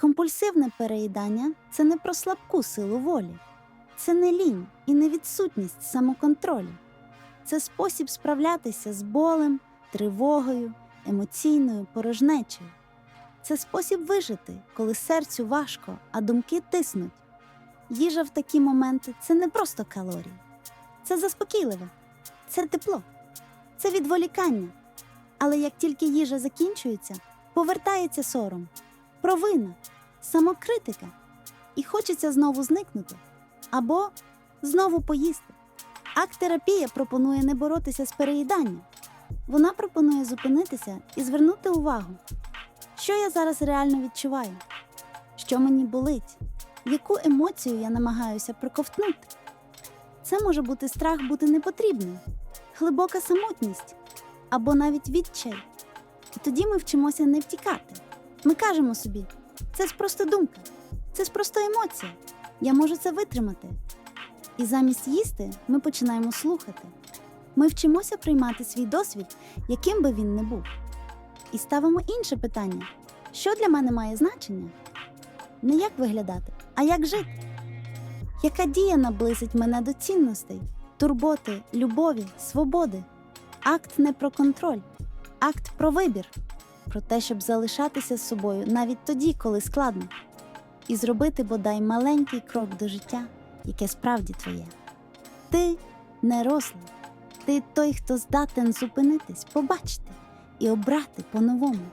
Компульсивне переїдання це не про слабку силу волі, це не лінь і не відсутність самоконтролю. Це спосіб справлятися з болем, тривогою, емоційною порожнечею. Це спосіб вижити, коли серцю важко, а думки тиснуть. Їжа в такі моменти це не просто калорії, це заспокійливе, це тепло, це відволікання. Але як тільки їжа закінчується, повертається сором, провина, самокритика, і хочеться знову зникнути або знову поїсти. Акт-терапія пропонує не боротися з переїданням. Вона пропонує зупинитися і звернути увагу, що я зараз реально відчуваю, що мені болить, яку емоцію я намагаюся проковтнути. Це може бути страх бути непотрібним, глибока самотність або навіть відчай. І тоді ми вчимося не втікати. Ми кажемо собі, це ж просто думка, це ж просто емоція. Я можу це витримати. І замість їсти ми починаємо слухати. Ми вчимося приймати свій досвід, яким би він не був. І ставимо інше питання: що для мене має значення? Не як виглядати, а як жити. Яка дія наблизить мене до цінностей, турботи, любові, свободи? Акт не про контроль, акт про вибір, про те, щоб залишатися з собою навіть тоді, коли складно, і зробити бодай маленький крок до життя, яке справді твоє. Ти не рослий, ти той, хто здатен зупинитись, побачити і обрати по-новому.